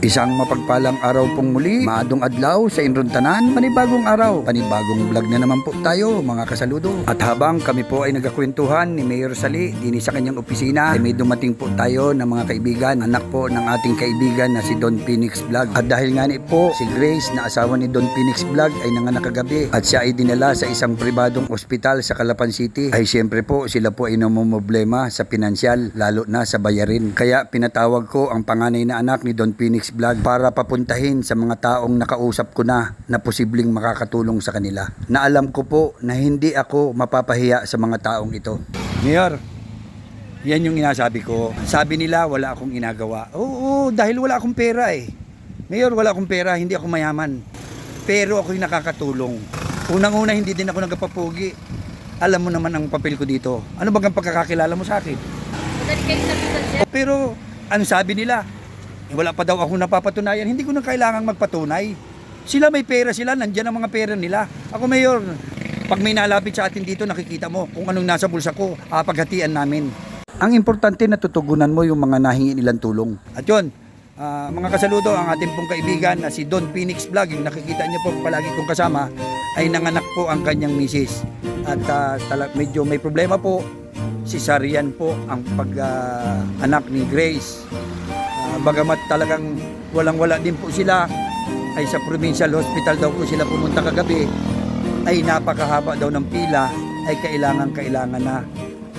Isang mapagpalang araw pong muli, maadong adlaw sa Inron Tanan, panibagong araw, panibagong vlog na naman po tayo mga kasaludo. At habang kami po ay nagkakwentuhan ni Mayor Sali, dini sa kanyang opisina, ay may dumating po tayo ng mga kaibigan, anak po ng ating kaibigan na si Don Phoenix Vlog. At dahil nga ni po, si Grace na asawa ni Don Phoenix Vlog ay nanganak kagabi at siya ay dinala sa isang pribadong ospital sa Calapan City, ay siyempre po sila po ay namumblema sa pinansyal, lalo na sa bayarin. Kaya pinatawag ko ang panganay na anak ni Don Phoenix Vlog para papuntahin sa mga taong nakausap ko na na posibleng makakatulong sa kanila. Na alam ko po na hindi ako mapapahiya sa mga taong ito. Mayor, yan yung inasabi ko. Sabi nila wala akong inagawa. Oo, dahil wala akong pera eh. Mayor, wala akong pera, hindi ako mayaman. Pero ako'y nakakatulong. Unang-una, hindi din ako nagpapapugi. Alam mo naman ang papel ko dito. Ano bagang pagkakakilala mo sa akin? Pero ano sabi nila? Eh, Wala pa daw ako napapatunayan. Hindi ko na kailangang magpatunay. Sila may pera sila, nandiyan ang mga pera nila. Ako mayor, pag may nalapit sa atin dito, nakikita mo kung anong nasa bulsa ko, ah, paghatian namin. Ang importante na tutugunan mo yung mga nahingi nilang tulong. At yun, ah, mga kasaludo, ang ating pong kaibigan na si Don Phoenix Vlog, yung nakikita niyo po palagi kong kasama, ay nanganak po ang kanyang misis. At ah, tala- medyo may problema po, si Sarian po ang pag-anak ni Grace. Bagamat talagang walang-wala din po sila, ay sa provincial hospital daw po sila pumunta kagabi, ay napakahaba daw ng pila, ay kailangan-kailangan na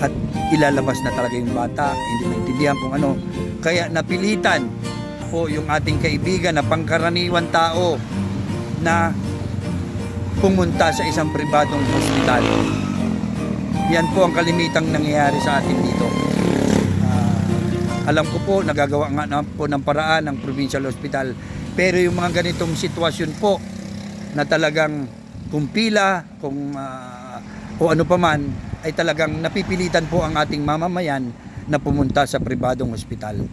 at ilalabas na talaga yung bata, hindi maintindihan kung ano. Kaya napilitan po yung ating kaibigan na pangkaraniwan tao na pumunta sa isang pribadong hospital. Yan po ang kalimitang nangyayari sa atin dito. Alam ko po, nagagawa nga na po ng paraan ng provincial hospital. Pero yung mga ganitong sitwasyon po na talagang kung pila, kung ah, o ano paman, ay talagang napipilitan po ang ating mamamayan na pumunta sa pribadong hospital.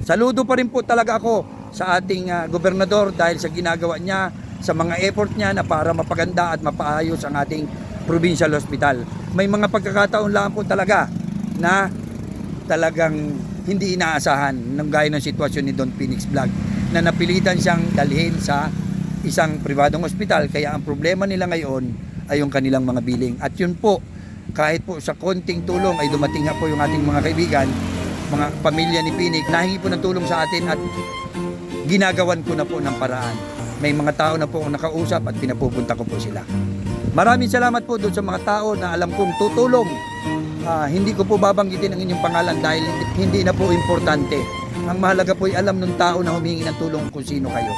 Saludo pa rin po talaga ako sa ating ah, gobernador dahil sa ginagawa niya, sa mga effort niya na para mapaganda at mapaayos ang ating provincial hospital. May mga pagkakataon lang po talaga na talagang hindi inaasahan ng gaya ng sitwasyon ni Don Phoenix Vlog na napilitan siyang dalhin sa isang pribadong ospital. Kaya ang problema nila ngayon ay yung kanilang mga biling at yun po kahit po sa konting tulong ay dumating nga po yung ating mga kaibigan mga pamilya ni Pinik nahingi po ng tulong sa atin at ginagawan ko na po ng paraan. May mga tao na po akong nakausap at pinapupunta ko po sila. Maraming salamat po doon sa mga tao na alam kong tutulong Ah, hindi ko po babanggitin ang inyong pangalan dahil hindi na po importante. Ang mahalaga po ay alam ng tao na humingi ng tulong kung sino kayo.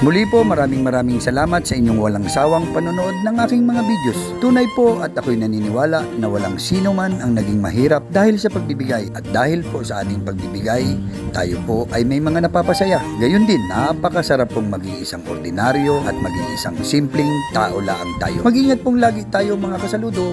Muli po maraming maraming salamat sa inyong walang sawang panonood ng aking mga videos. Tunay po at ako'y naniniwala na walang sino man ang naging mahirap dahil sa pagbibigay at dahil po sa ating pagbibigay, tayo po ay may mga napapasaya. Gayon din, napakasarap pong maging isang ordinaryo at maging isang simpleng tao lang tayo. Mag-ingat pong lagi tayo mga kasaludo.